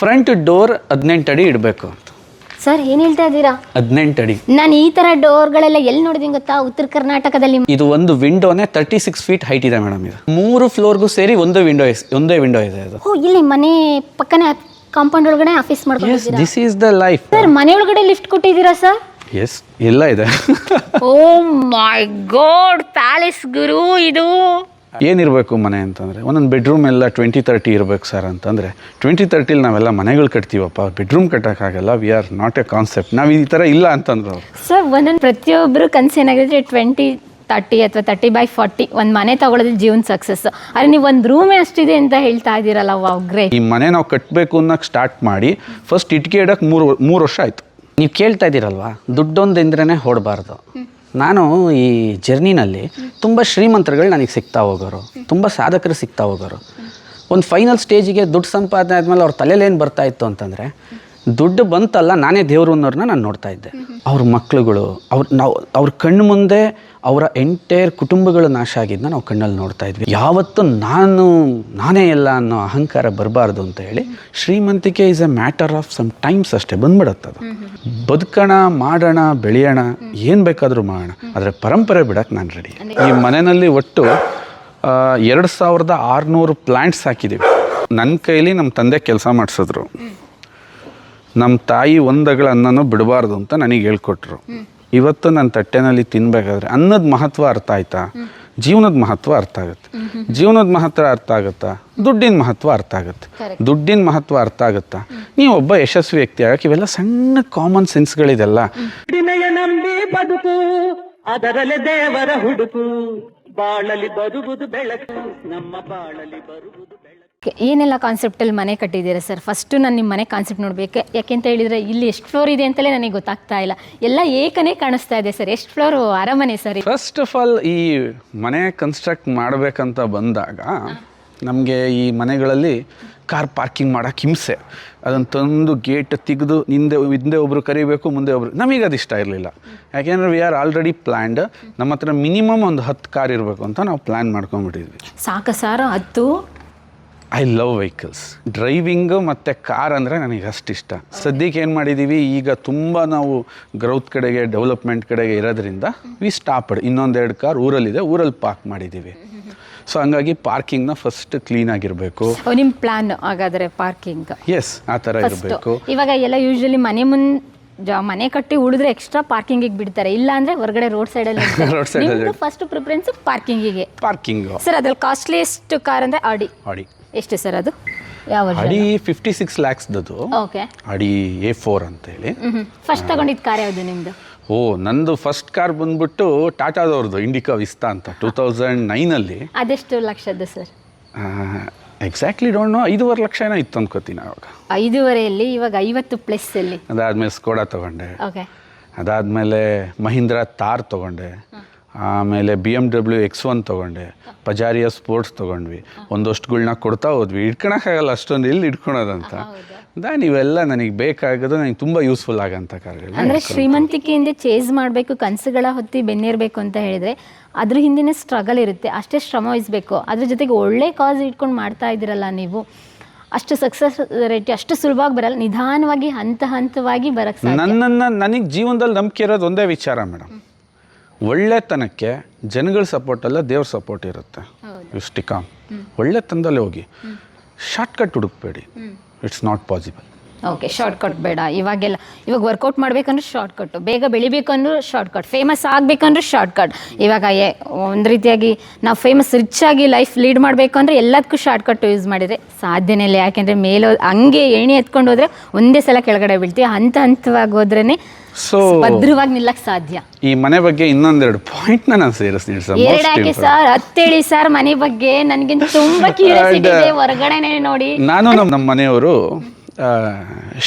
Front door ಹದಿನೆಂಟು ಅಡಿ ಇಡಬೇಕು ಅಂತ. ಸರ್ ಏನು ಹೇಳ್ತಾ ಇದ್ದೀರಾ? ಹದಿನೆಂಟು ಅಡಿ. ನಾನು ಈ ಥರ ಡೋರ್ಗಳೆಲ್ಲ ಎಲ್ಲಿ ನೋಡಿದೀನಿ ಗೊತ್ತಾ? ಉತ್ತರ ಕರ್ನಾಟಕದಲ್ಲಿ. ಇದು ಒಂದು ವಿಂಡೋನೇ ತರ್ಟಿ ಸಿಕ್ಸ್ ಫೀಟ್ ಹೈಟ್ ಇದೆ ಮೇಡಮ್ ಇದು. ಮೂರು ಫ್ಲೋರ್ಗೂ ಸೇರಿ ಒಂದೇ ವಿಂಡೋ ಒಂದೇ ವಿಂಡೋ ಇದೆ ಇದು ಓ ಇಲ್ಲಿ ಮನೆ ಪಕ್ಕನೇ ಕಾಂಪೌಂಡ್ ಒಳಗಡೆ ಆಫೀಸ್ ಮಾಡ್ಕೊಂಡಿದ್ದೀರಾ? This is the life sir ಮನೆ ಒಳಗಡೆ ಲಿಫ್ಟ್ ಕೊಟ್ಟಿದ್ದೀರಾ ಸರ್? ಎಸ್ ಎಲ್ಲ ಇದೆ. ಓ ಮೈ ಗಾಡ್ ಪ್ಯಾಲೇಸ್ ಗುರು ಇದು. ಏನಿರಬೇಕು ಮನೆ ಅಂತಂದರೆ? ಒಂದೊಂದು ಬೆಡ್ರೂಮ್ ಎಲ್ಲ ಟ್ವೆಂಟಿ ತರ್ಟಿ ಇರಬೇಕು ಸರ್ ಅಂತಂದರೆ ಟ್ವೆಂಟಿ ತರ್ಟಿಲಿ ನಾವೆಲ್ಲ ಮನೆಗಳು ಕಟ್ತೀವಪ್ಪ. Bedroom ಕಟ್ಟೋಕ್ಕಾಗಲ್ಲ we are not a concept ನಾವು ಈ ಥರ ಇಲ್ಲ ಅಂತಂದ್ರು ಅವ್ರು. ಸರ್ ಒಂದೊಂದು ಪ್ರತಿಯೊಬ್ಬರು ಕನಸು ಏನಾಗಿದ್ರೆ ಟ್ವೆಂಟಿ ತರ್ಟಿ ಅಥವಾ ತರ್ಟಿ ಬೈ ಫಾರ್ಟಿ ಒಂದು ಮನೆ ತಗೊಳ್ಳೋದು ಜೀವನ ಸಕ್ಸಸ್ ಆದರೆ ನೀವು ಒಂದು ರೂಮೇ ಅಷ್ಟಿದೆ ಅಂತ ಹೇಳ್ತಾ ಇದ್ದೀರಲ್ಲ ವಾವ್ ಗ್ರೇಟ್ ಈ ಮನೆ ನಾವು ಕಟ್ಟಬೇಕು ಅನ್ನೋಕ್ಕೆ ಸ್ಟಾರ್ಟ್ ಮಾಡಿ ಫಸ್ಟ್ ಇಟ್ಕೆ ಇಡೋಕ್ಕೆ ಮೂರು ಮೂರು ವರ್ಷ ಆಯಿತು. ನೀವು ಕೇಳ್ತಾ ಇದ್ದೀರಲ್ವಾ? ದುಡ್ಡೊಂದಿಂದ್ರೇ ಹೊಡಬಾರ್ದು. ನಾನು ಈ ಜರ್ನಿನಲ್ಲಿ ತುಂಬ ಶ್ರೀಮಂತರುಗಳು ನನಗೆ ಸಿಗ್ತಾ ಹೋಗೋರು, ತುಂಬ ಸಾಧಕರು ಸಿಗ್ತಾ ಹೋಗೋರು. ಒಂದು ಫೈನಲ್ ಸ್ಟೇಜಿಗೆ ದುಡ್ಡು ಸಂಪಾದನೆ ಆದಮೇಲೆ ಅವ್ರ ತಲೆಯಲ್ಲಿ ಏನು ಬರ್ತಾ ಇತ್ತು ಅಂತಂದರೆ ದುಡ್ಡು ಬಂತಲ್ಲ ನಾನೇ ದೇವರು ಅನ್ನೋರನ್ನ ನಾನು ನೋಡ್ತಾ ಇದ್ದೆ. ಅವ್ರ ಮಕ್ಳುಗಳು, ಅವ್ರ ನಾವು, ಅವ್ರ ಕಣ್ಣು ಮುಂದೆ ಅವರ ಎಂಟೈರ್ ಕುಟುಂಬಗಳು ನಾಶ ಆಗಿದ್ದನ್ನ ನಾವು ಕಣ್ಣಲ್ಲಿ ನೋಡ್ತಾ ಇದ್ವಿ. ಯಾವತ್ತು ನಾನು, ನಾನೇ ಎಲ್ಲ ಅನ್ನೋ ಅಹಂಕಾರ ಬರಬಾರ್ದು ಅಂತ ಹೇಳಿ ಶ್ರೀಮಂತಿಕೆ is a matter of some times ಅಷ್ಟೇ ಬಂದ್ಬಿಡತ್ತದು ಬದುಕೋಣ, ಮಾಡೋಣ, ಬೆಳೆಯೋಣ, ಏನು ಬೇಕಾದರೂ ಮಾಡೋಣ. ಆದರೆ ಪರಂಪರೆ ಬಿಡಕ್ಕೆ ನಾನು ರೆಡಿ ಈ ಮನೆಯಲ್ಲಿ ಒಟ್ಟು ಎರಡು ಸಾವಿರದ ಆರುನೂರು ಪ್ಲ್ಯಾಂಟ್ಸ್ ಹಾಕಿದ್ದೀವಿ ನನ್ನ ಕೈಲಿ ನಮ್ಮ ತಂದೆ ಕೆಲಸ ಮಾಡಿಸಿದ್ರು. ನಮ್ಮ ತಾಯಿ ಒಂದಗಳ ಅನ್ನನೂ ಬಿಡಬಾರ್ದು ಅಂತ ನನಗೆ ಹೇಳ್ಕೊಟ್ರು. ಇವತ್ತು ನನ್ನ ತಟ್ಟೆನಲ್ಲಿ ತಿನ್ಬೇಕಾದ್ರೆ ಅನ್ನದ ಮಹತ್ವ ಅರ್ಥ ಆಯ್ತಾ? ಜೀವನದ ಮಹತ್ವ ಅರ್ಥ ಆಗುತ್ತೆ. ಜೀವನದ ಮಹತ್ವ ಅರ್ಥ ಆಗುತ್ತಾ? ದುಡ್ಡಿನ ಮಹತ್ವ ಅರ್ಥ ಆಗುತ್ತೆ. ದುಡ್ಡಿನ ಮಹತ್ವ ಅರ್ಥ ಆಗುತ್ತಾ? ನೀವು ಒಬ್ಬ ಯಶಸ್ವಿ ವ್ಯಕ್ತಿ ಆಗಕ್ಕೆ ಇವೆಲ್ಲ ಸಣ್ಣ ಕಾಮನ್ ಸೆನ್ಸ್ಗಳಿದೆಲ್ಲ ಬದುಕು ಅದರಲ್ಲಿ ದೇವರ ಹುಡುಕು. ಬಾಳಲಿ ಬರುವುದು ಬೆಳಕು ನಮ್ಮ ಬಾಳಲಿ ಬರುವುದು ಬೆಳಕು. ಏನೆಲ್ಲ ಕಾನ್ಸೆಪ್ಟಲ್ಲಿ ಮನೆ ಕಟ್ಟಿದ್ದೀರಾ ಸರ್ ಫಸ್ಟು ನಾನು ನಿಮ್ಮ ಮನೆ ಕಾನ್ಸೆಪ್ಟ್ ನೋಡಬೇಕು. ಯಾಕೆಂತ ಹೇಳಿದರೆ ಇಲ್ಲಿ ಎಷ್ಟು ಫ್ಲೋರ್ ಇದೆ ಅಂತಲೇ ನನಗೆ ಗೊತ್ತಾಗ್ತಾ ಇಲ್ಲ. ಎಲ್ಲ ಏಕನೇ ಕಾಣಿಸ್ತಾ ಇದೆ ಸರ್ ಎಷ್ಟು ಫ್ಲೋರು ಅರಮನೆ ಸರ್ ಫಸ್ಟ್ ಆಫ್ ಆಲ್ ಈ ಮನೆ ಕನ್ಸ್ಟ್ರಕ್ಟ್ ಮಾಡಬೇಕಂತ ಬಂದಾಗ ನಮಗೆ ಈ ಮನೆಗಳಲ್ಲಿ ಕಾರ್ ಪಾರ್ಕಿಂಗ್ ಮಾಡೋಕೆ ಹಿಂಸೆ. ಅದನ್ನು ತಂದು ಗೇಟ್ ತೆಗೆದು ಹಿಂದೆ ಹಿಂದೆ ಒಬ್ಬರು ಕರಿಬೇಕು ಮುಂದೆ ಒಬ್ಬರು ನಮಗೆ ಅದು ಇಷ್ಟ ಇರಲಿಲ್ಲ. ಯಾಕೆಂದರೆ ವಿ ಆರ್ ಆಲ್ರೆಡಿ ಪ್ಲ್ಯಾಂಡ್ ನಮ್ಮ ಹತ್ರ ಮಿನಿಮಮ್ ಒಂದು ಹತ್ತು ಕಾರ್ ಇರಬೇಕು ಅಂತ ನಾವು ಪ್ಲ್ಯಾನ್ ಮಾಡ್ಕೊಂಡ್ಬಿಟ್ಟಿದ್ವಿ. ಸಾಕು ಸರ್ ಹತ್ತು? ಐ ಲವ್ ವೆಹಿಕಲ್ಸ್ ಡ್ರೈವಿಂಗು ಮತ್ತು ಕಾರ್ ಅಂದರೆ ನನಗೆ ಅಷ್ಟು ಇಷ್ಟ. ಸದ್ಯಕ್ಕೆ ಏನು ಮಾಡಿದ್ದೀವಿ ಈಗ ತುಂಬ ನಾವು ಗ್ರೌತ್ ಕಡೆಗೆ ಡೆವಲಪ್ಮೆಂಟ್ ಕಡೆಗೆ ಇರೋದ್ರಿಂದ ವಿ ಸ್ಟಾಪ್ಡ್ ಇನ್ನೊಂದೆರಡು ಕಾರ್ ಊರಲ್ಲಿದೆ ಊರಲ್ಲಿ ಪಾರ್ಕ್ ಮಾಡಿದ್ದೀವಿ ಸೊ ಹಂಗಾಗಿ ಪಾರ್ಕಿಂಗ್ನ ಫಸ್ಟ್ ಕ್ಲೀನ್ ಆಗಿರಬೇಕು. ನಿಮ್ಮ ಪ್ಲಾನ್ ಹಾಗಾದರೆ ಪಾರ್ಕಿಂಗ್ ಎಸ್ ಆ ಥರ ಇರಬೇಕು. ಇವಾಗ ಎಲ್ಲ ಯೂಶ್ವಲಿ ಮನೆ ಮುಂದೆ ಜ ಮನೆ ಕಟ್ಟಿ ಉಳಿದ್ರೆ ಎಕ್ಸ್ಟ್ರಾ ಪಾರ್ಕಿಂಗಿಗೆ ಬಿಡ್ತಾರೆ. ಇಲ್ಲ ಅಂದ್ರೆ ಹೊರಗಡೆ ರೋಡ್ ಸೈಡ್ ಅಲ್ಲಿ. ಫಸ್ಟ್ ಪ್ರಿಫರೆನ್ಸ್ ಪಾರ್ಕಿಂಗಿಗೆ ಪಾರ್ಕಿಂಗ್ ಸರ್ ಅದ್ರಲ್ಲಿ ಕಾಸ್ಟ್ಲಿಯೆಸ್ಟ್ ಕಾರ್ ಅಂದ್ರೆ ಆಡಿ ಅಡಿ ಎಷ್ಟು ಸರ್ ಅದು? ಯಾವ ಅಡಿ ಫಿಫ್ಟಿ ಸಿಕ್ಸ್ ಲ್ಯಾಕ್ಸ್ದದು ಓಕೆ ಅಡಿ ಎ ಫೋರ್ ಅಂತೇಳಿ. ಫಸ್ಟ್ ತಗೊಂಡಿದ್ದ ಕಾರ್ ಯಾವುದು ನಿಮ್ದು? ಓ ನಂದು ಫಸ್ಟ್ ಕಾರ್ ಬಂದ್ಬಿಟ್ಟು ಟಾಟಾದವ್ರದ್ದು ಇಂಡಿಕಾ ವಿಸ್ತಾ ಅಂತ ಟೂ ತೌಸಂಡ್ ನೈನಲ್ಲಿ ಅದೆಷ್ಟು ಲಕ್ಷದ್ದು ಸರ್? ಎಕ್ಸಾಕ್ಟ್ಲಿ ಡೋಂಟ್ ನೋ ಐದೂವರೆ ಲಕ್ಷ ಏನೋ ಇತ್ತು ಅನ್ಕೋತೀನಿ ಅವಾಗ ಐದೂವರೆಯಲ್ಲಿ ಇವಾಗ ಐವತ್ತು ಪ್ಲಸ್ ಅಲ್ಲಿ. ಅದಾದ್ಮೇಲೆ ಸ್ಕೋಡಾ ತಗೊಂಡೆ. ಓಕೆ ಅದಾದಮೇಲೆ ಮಹೀಂದ್ರ ತಾರ್ ತೊಗೊಂಡೆ. ಆಮೇಲೆ B M W X one ತೊಗೊಂಡೆ. ಪಜಾರಿಯ ಸ್ಪೋರ್ಟ್ಸ್ ತೊಗೊಂಡ್ವಿ. ಒಂದಷ್ಟುಗಳ್ನ ಕೊಡ್ತಾ ಹೋದ್ವಿ. ಇಟ್ಕೊಳಕ್ಕಾಗಲ್ಲ ಅಷ್ಟೊಂದು ಎಲ್ಲಿ ಇಟ್ಕೊಳೋದಂತ ದಾನ್ ಇವೆಲ್ಲ ನನಗೆ ಬೇಕಾಗೋದು ನನಗೆ ತುಂಬ ಯೂಸ್ಫುಲ್ ಆಗಂತ ಕಾರ್ಯಗಳು. ಅಂದ್ರೆ ಶ್ರೀಮಂತಿಕೆಯಿಂದ ಚೇಸ್ ಮಾಡಬೇಕು ಕನಸುಗಳ ಹೊತ್ತಿ ಬೆನ್ನಿರಬೇಕು ಅಂತ ಹೇಳಿದ್ರೆ ಅದ್ರ ಹಿಂದಿನ ಸ್ಟ್ರಗಲ್ ಇರುತ್ತೆ. ಅಷ್ಟೇ ಶ್ರಮ ವಹಿಸ್ಬೇಕು. ಅದ್ರ ಜೊತೆಗೆ ಒಳ್ಳೆ ಕಾಸ್ ಇಟ್ಕೊಂಡು ಮಾಡ್ತಾ ಇದ್ದೀರಲ್ಲ ನೀವು. ಅಷ್ಟು ಸಕ್ಸಸ್ ರೇಟ್ ಅಷ್ಟು ಸುಲಭವಾಗಿ ಬರಲ್ಲ. ನಿಧಾನವಾಗಿ ಹಂತ ಹಂತವಾಗಿ ಬರಕ್ಕೆ ನನ್ನನ್ನು ನನಗೆ ಜೀವನದಲ್ಲಿ ನಂಬಿಕೆ ಇರೋದು ಒಂದೇ ವಿಚಾರ ಮೇಡಮ್. ಒಳ್ಳೆತನಕ್ಕೆ ಜನಗಳ ಸಪೋರ್ಟ್ ಅಲ್ಲ ದೇವ್ರ ಸಪೋರ್ಟ್ ಇರುತ್ತೆ. ಇಷ್ಟಿಕಾಮ್ ಒಳ್ಳೆತನದಲ್ಲೇ ಹೋಗಿ. Shortcut ಹುಡುಕ್ಬೇಡಿ. It's not possible okay shortcut ಬೇಡ. ಇವಾಗೆಲ್ಲ ಇವಾಗ ವರ್ಕೌಟ್ ಮಾಡ್ಬೇಕಂದ್ರೆ ಶಾರ್ಟ್ಕಟ್ ಬೇಗ ಬೆಳಿಬೇಕಂದ್ರೂ ಶಾರ್ಟ್ಕಟ್ ಫೇಮಸ್ ಆಗಬೇಕಂದ್ರೂ ಶಾರ್ಟ್ಕಟ್ ಇವಾಗ ಎ- ಒಂದು ರೀತಿಯಾಗಿ ನಾವು ಫೇಮಸ್ ರಿಚ್ ಆಗಿ ಲೈಫ್ ಲೀಡ್ ಮಾಡಬೇಕಂದ್ರೆ ಎಲ್ಲದಕ್ಕೂ ಶಾರ್ಟ್ಕಟ್ ಯೂಸ್ ಮಾಡಿದರೆ ಸಾಧ್ಯನೇ ಇಲ್ಲ. ಯಾಕೆಂದರೆ ಮೇಲೆ ಹಂಗೆ ಎಣ್ಣೆ ಎತ್ಕೊಂಡು ಹೋದ್ರೆ ಒಂದೇ ಸಲ ಕೆಳಗಡೆ ಬೀಳ್ತೀವಿ. ಹಂತ ಹಂತವಾಗಿ ಹೋದ್ರೇ ಸೊ ಭದ್ರವಾಗಿ ನಿಲ್ಲಕ್ಕೆ ಸಾಧ್ಯ. ಈ ಮನೆ ಬಗ್ಗೆ ಇನ್ನೊಂದೆರಡು ಪಾಯಿಂಟ್ ನಾನು ಸೇರಿಸ್ತೀನಿ ಸರ್. ಎರಡು ಯಾಕೆ ಸರ್ ಹತ್ತೇಳಿ ಸರ್ ಮನೆ ಬಗ್ಗೆ ನನಗಿಂತ ತುಂಬಾ ಕ್ಯೂರಿಯಾಸಿಟಿ ಇದೆ. ಹೊರಗಡೆನೆ ನೋಡಿ. ನಾನು ನಮ್ಮ ಮನೆಯವರು